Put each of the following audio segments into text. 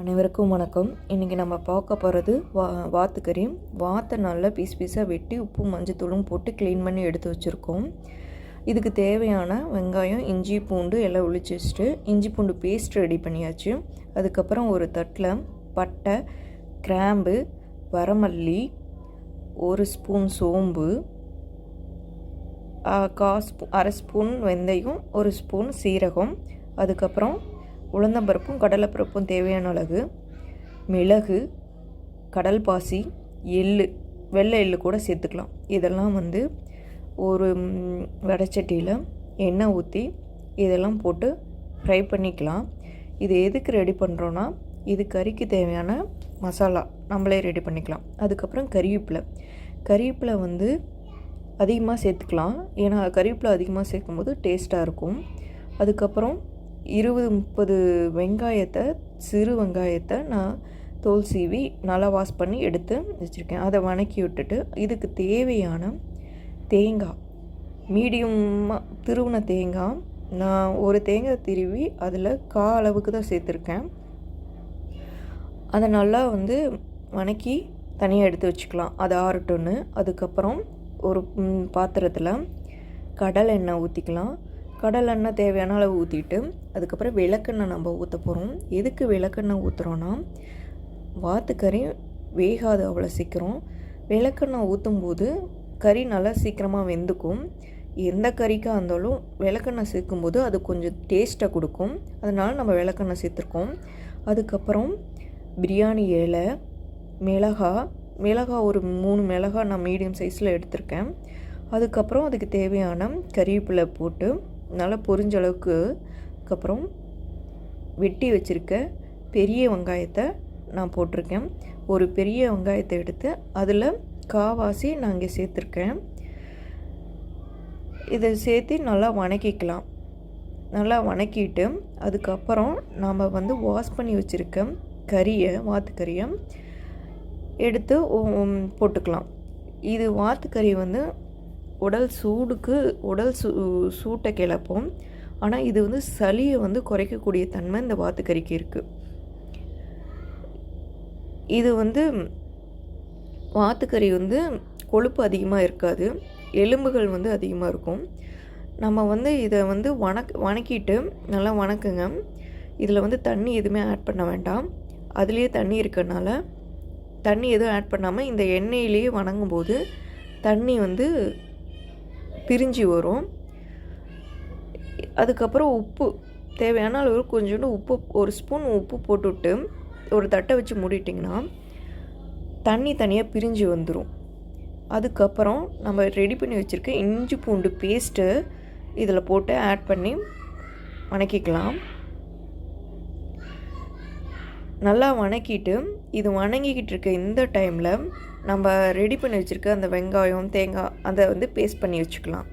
அனைவருக்கும் வணக்கம். இன்றைக்கி நம்ம பார்க்க போகிறது வா வாத்துக்கறி வாத்தை நல்லா பீஸ் பீஸாக வெட்டி உப்பு மஞ்சத்தூளும் போட்டு க்ளீன் பண்ணி எடுத்து வச்சுருக்கோம். இதுக்கு தேவையான வெங்காயம் இஞ்சி பூண்டு எல்லாம் ஒழிச்சு வச்சுட்டு இஞ்சி பூண்டு பேஸ்ட் ரெடி பண்ணியாச்சு. அதுக்கப்புறம் ஒரு தட்டில் பட்டை கிராம்பு வரமல்லி ஒரு ஸ்பூன் சோம்பு கா ஸ்பூ அரை ஸ்பூன் வெந்தயம் ஒரு ஸ்பூன் சீரகம் அதுக்கப்புறம் உளுந்தம்பருப்பும் கடலைப்பருப்பும் தேவையான அளவு. மிளகு கடல் பாசி எள்ளு வெள்ளை எள்ளு கூட சேர்த்துக்கலாம். இதெல்லாம் வந்து ஒரு ம், வடைச்சட்டியில் எண்ணெய் ஊற்றி இதெல்லாம் போட்டு ஃப்ரை பண்ணிக்கலாம். இது எதுக்கு ரெடி பண்ணுறோன்னா இது கறிக்கு தேவையான மசாலா நம்மளே ரெடி பண்ணிக்கலாம். அதுக்கப்புறம் கறிவேப்பிலை. கறிவேப்பிலை வந்து அதிகமாக சேர்த்துக்கலாம். ஏன்னா கறிவேப்பிலை அதிகமாக சேர்க்கும்போது டேஸ்ட்டாக இருக்கும். அதுக்கப்புறம் இருபது முப்பது வெங்காயத்தை சிறு வெங்காயத்தை நான் தோல் சீவி நல்லா வாஷ் பண்ணி எடுத்து வச்சுருக்கேன். அதை வணக்கி விட்டுட்டு இதுக்கு தேவையான தேங்காய் மீடியமாக திருவுன தேங்காய் நான் ஒரு தேங்காய் திருவி அதில் கா அளவுக்கு தான் சேர்த்துருக்கேன். அதை நல்லா வந்து வணக்கி தனியாக எடுத்து வச்சுக்கலாம். அது ஆறட்டும்னு. அதுக்கப்புறம் ஒரு பாத்திரத்தில் கடலை எண்ணெய் ஊற்றிக்கலாம் கடல் எண்ணெய் தேவையான அளவு ஊற்றிட்டு அதுக்கப்புறம் விளக்கெண்ணெய் நம்ம ஊற்ற போகிறோம் எதுக்கு விளக்கெண்ணெய் ஊற்றுறோன்னா வாத்துக்கறி வேகாது அவ்வளோ சீக்கிரம். விளக்கெண்ணெய் ஊற்றும்போது கறி நல்லா சீக்கிரமாக வெந்துக்கும். எந்த கறிக்காக இருந்தாலும் விளக்கெண்ணெய் சேர்க்கும்போது அது கொஞ்சம் டேஸ்ட்டை கொடுக்கும். அதனால் நம்ம விளக்கெண்ணெய் சேர்த்துருக்கோம். அதுக்கப்புறம் பிரியாணி இலை மிளகா மிளகா ஒரு மூணு மிளகா நான் மீடியம் சைஸில் எடுத்திருக்கேன். அதுக்கப்புறம் அதுக்கு தேவையான கறிவேப்பிலை போட்டு நல்லா பொரிஞ்ச அளவுக்கு அதுக்கப்புறம் வெட்டி வச்சுருக்க பெரிய வெங்காயத்தை நான் போட்டிருக்கேன். ஒரு பெரிய வெங்காயத்தை எடுத்து அதில் காவாசி நான் இங்கே சேர்த்துருக்கேன். இதை சேர்த்து நல்லா வணக்கிக்கலாம். நல்லா வணக்கிட்டு அதுக்கப்புறம் நாம் வந்து வாஷ் பண்ணி வச்சுருக்க கறியை வாத்துக்கறியை எடுத்து போட்டுக்கலாம். இது வாத்துக்கறி வந்து உடல் சூடுக்கு உடல் சூ சூட்டை கிளப்பும். ஆனால் இது வந்து சளியை வந்து குறைக்கக்கூடிய தன்மை இந்த வாத்துக்கறிக்கு இருக்குது இது வந்து வாத்துக்கறி வந்து கொழுப்பு அதிகமாக இருக்காது. எலும்புகள் வந்து அதிகமாக இருக்கும். நம்ம வந்து இதை வந்து வணக் வணக்கிட்டு நல்லா வணக்குங்க. இதில் வந்து தண்ணி எதுவுமே ஆட் பண்ண வேண்டாம். அதுலேயே தண்ணி இருக்கறனால தண்ணி எதுவும் ஆட் பண்ணாமல் இந்த எண்ணெயிலேயே வணங்கும்போது தண்ணி வந்து பிரிஞ்சு வரும். அதுக்கப்புறம் உப்பு தேவையான அளவு கொஞ்சோண்டு உப்பு ஒரு ஸ்பூன் உப்பு போட்டுவிட்டு ஒரு தட்டை வச்சு மூடிட்டிங்கன்னா தண்ணி தனியாக பிரிஞ்சு வந்துடும் அதுக்கப்புறம் நம்ம ரெடி பண்ணி வச்சுருக்க இஞ்சி பூண்டு பேஸ்ட்டு இதில் போட்டு ஆட் பண்ணி வணக்கிக்கலாம். நல்லா வணக்கிட்டு இது வணங்கிக்கிட்டு இருக்க இந்த டைமில் நம்ம ரெடி பண்ணி வச்சுருக்க அந்த வெங்காயம் தேங்காய் அதை வந்து பேஸ்ட் பண்ணி வச்சுக்கலாம்.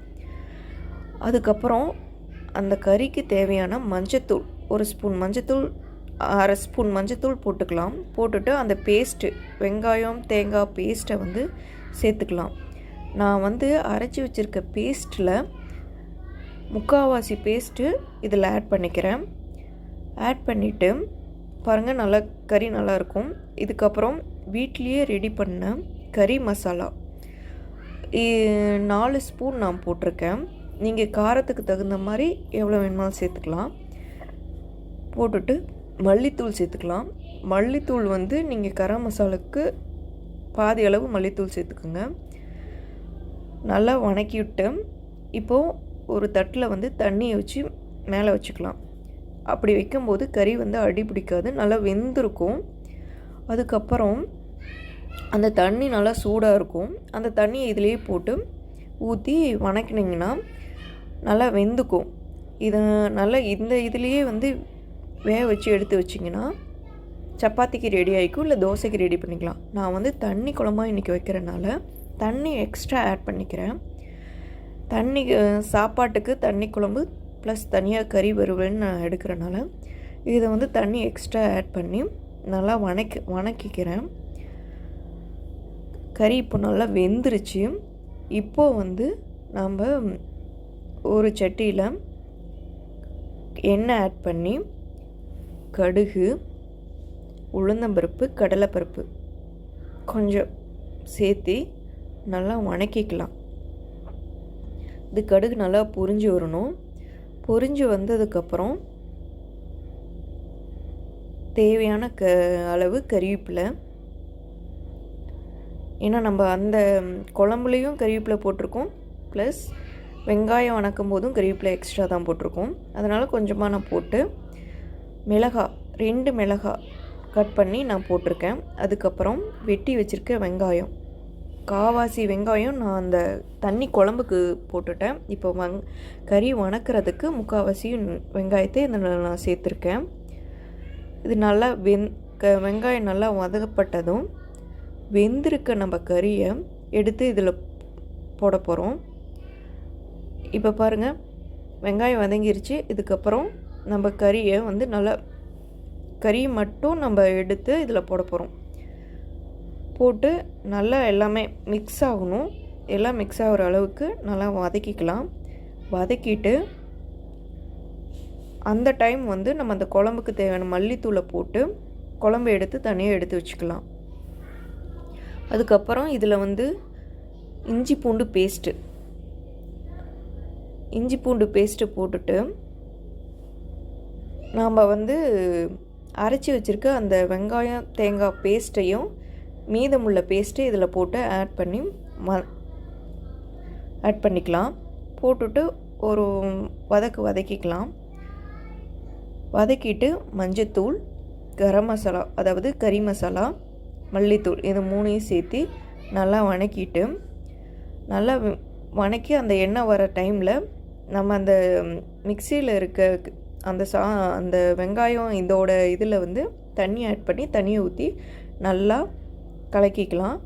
அதுக்கப்புறம் அந்த கறிக்கு தேவையான மஞ்சத்தூள் ஒரு ஸ்பூன் மஞ்சத்தூள் அரை ஸ்பூன் மஞ்சத்தூள் போட்டுக்கலாம். போட்டுட்டு அந்த பேஸ்ட்டு வெங்காயம் தேங்காய் பேஸ்ட்டை வந்து சேர்த்துக்கலாம். நான் வந்து அரைச்சி வச்சுருக்க பேஸ்ட்டில் முக்கால்வாசி பேஸ்ட்டு இதில் ஆட் பண்ணிக்கிறேன். ஆட் பண்ணிவிட்டு பாருங்கள் நல்லா கறி நல்லாயிருக்கும் இதுக்கப்புறம் வீட்லேயே ரெடி பண்ண கறி மசாலா நாலு ஸ்பூன் நான் போட்டிருக்கேன். நீங்கள் காரத்துக்கு தகுந்த மாதிரி எவ்வளோ வேணுமாலும் சேர்த்துக்கலாம். போட்டுட்டு மல்லித்தூள் சேர்த்துக்கலாம். மல்லித்தூள் வந்து நீங்கள் கரம் மசாலாவுக்கு பாதி அளவு மல்லித்தூள் சேர்த்துக்குங்க. நல்லா வணக்கி விட்டு இப்போது ஒரு தட்டில் வந்து தண்ணியை வச்சு மேலே வச்சுக்கலாம். அப்படி வைக்கும்போது கறி வந்து அடி பிடிக்காது. நல்லா வெந்திருக்கும். அதுக்கப்புறம் அந்த தண்ணி நல்லா சூடாக இருக்கும். அந்த தண்ணியை இதிலேயே போட்டு ஊற்றி வணக்கினீங்கன்னா நல்லா வெந்துக்கும். இது நல்லா இந்த இதுலேயே வந்து வேக வச்சு எடுத்து வச்சிங்கன்னா சப்பாத்திக்கு ரெடி ஆகிக்கும் இல்லை தோசைக்கு ரெடி பண்ணிக்கலாம். நான் வந்து தண்ணி குழம்பா இன்றைக்கி வைக்கிறனால தண்ணி எக்ஸ்ட்ரா ஆட் பண்ணிக்கிறேன். தண்ணி சாப்பாட்டுக்கு தண்ணி குழம்பு ப்ளஸ் தனியாக கறி வறுவல்னு நான் எடுக்கிறனால இதை வந்து தண்ணி எக்ஸ்ட்ரா ஆட் பண்ணி நல்லா வணக்கி வணக்கிக்கிறேன். கறி இப்போ நல்லா வெந்துருச்சு. இப்போது வந்து நாம் ஒரு சட்டியில் எண்ணெய் ஆட் பண்ணி கடுகு உளுந்தம்பருப்பு கடலைப்பருப்பு கொஞ்சம் சேர்த்து நல்லா வணக்கிக்கலாம். இது கடுகு நல்லா பொரிஞ்சு வரணும். பொரிஞ்சு வந்ததுக்கப்புறம் தேவையான க அளவு கறிவேப்பிலை. ஏன்னா நம்ம அந்த குழம்புலேயும் கறிவேப்பிலை போட்டிருக்கோம். ப்ளஸ் வெங்காயம் வணக்கும் போதும் கறிவேப்பிலை எக்ஸ்ட்ரா தான் போட்டிருக்கோம். அதனால் கொஞ்சமாக நான் போட்டு மிளகா ரெண்டு மிளகா கட் பண்ணி நான் போட்டிருக்கேன். அதுக்கப்புறம் வெட்டி வச்சுருக்க வெங்காயம். காவாசி வெங்காயம் நான் அந்த தண்ணி குழம்புக்கு போட்டுட்டேன். இப்போ வங் கறி வணக்கிறதுக்கு முக்கால்வாசி வெங்காயத்தை இதில் நான் சேர்த்துருக்கேன். இது நல்லா வெந் க வெங்காயம் நல்லா வதக்கப்பட்டதும் வெந்திருக்க நம்ம கறியை எடுத்து இதில் போட போகிறோம் இப்போ பாருங்கள் வெங்காயம் வதங்கிருச்சு. இதுக்கப்புறம் நம்ம கறியை வந்து நல்லா கறி மட்டும் நம்ம எடுத்து இதில் போட போகிறோம் போட்டு நல்லா எல்லாமே மிக்ஸ் ஆகணும். எல்லாம் மிக்ஸ் ஆகிற அளவுக்கு நல்லா வதக்கிக்கலாம். வதக்கிட்டு அந்த டைம் வந்து நம்ம அந்த குழம்புக்கு தேவையான மல்லித்தூளை போட்டு குழம்பு எடுத்து தனியாக எடுத்து வச்சுக்கலாம். அதுக்கப்புறம் இதில் வந்து இஞ்சி பூண்டு பேஸ்ட்டு இஞ்சி பூண்டு பேஸ்ட்டு போட்டுட்டு நாம் வந்து அரைச்சி வச்சுருக்க அந்த வெங்காயம் தேங்காய் பேஸ்ட்டையும் மீதமுள்ள பேஸ்ட்டு இதில் போட்டு ஆட் பண்ணி ம ஆட் பண்ணிக்கலாம். போட்டுட்டு ஒரு வதக்கு வதக்கிக்கலாம். வதக்கிட்டு மஞ்சத்தூள் கரம் மசாலா அதாவது கறி மசாலா மல்லித்தூள் இது மூணையும் சேர்த்து நல்லா வணக்கிட்டு நல்லா வணக்கி அந்த எண்ணெய் வர டைமில் நம்ம அந்த மிக்சியில் இருக்க அந்த சா அந்த வெங்காயம் இதோட இதில் வந்து தண்ணி ஆட் பண்ணி தண்ணியை ஊற்றி நல்லா கலக்கிக்கலாம்.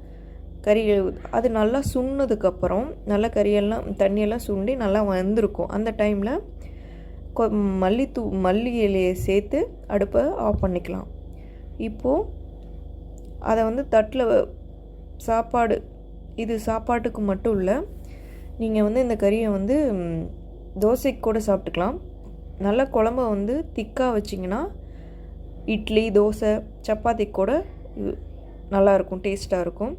கறி அது நல்லா சுண்ணதுக்கப்புறம் நல்லா கறியெல்லாம் தண்ணியெல்லாம் சுண்டி நல்லா வந்திருக்கும். அந்த டைமில் கொ மல்லித்தூ மல்லி இலையை சேர்த்து அடுப்பை ஆஃப் பண்ணிக்கலாம். இப்போது அதை வந்து தட்டில் சாப்பாடு இது சாப்பாட்டுக்கு மட்டும் இல்லை நீங்கள் வந்து இந்த கறியை வந்து தோசைக்கு கூட சாப்பிட்டுக்கலாம். நல்ல குழம்ப வந்து திக்காக வச்சிங்கன்னா இட்லி தோசை சப்பாத்தி கூட நல்லாயிருக்கும் டேஸ்ட்டாக இருக்கும்.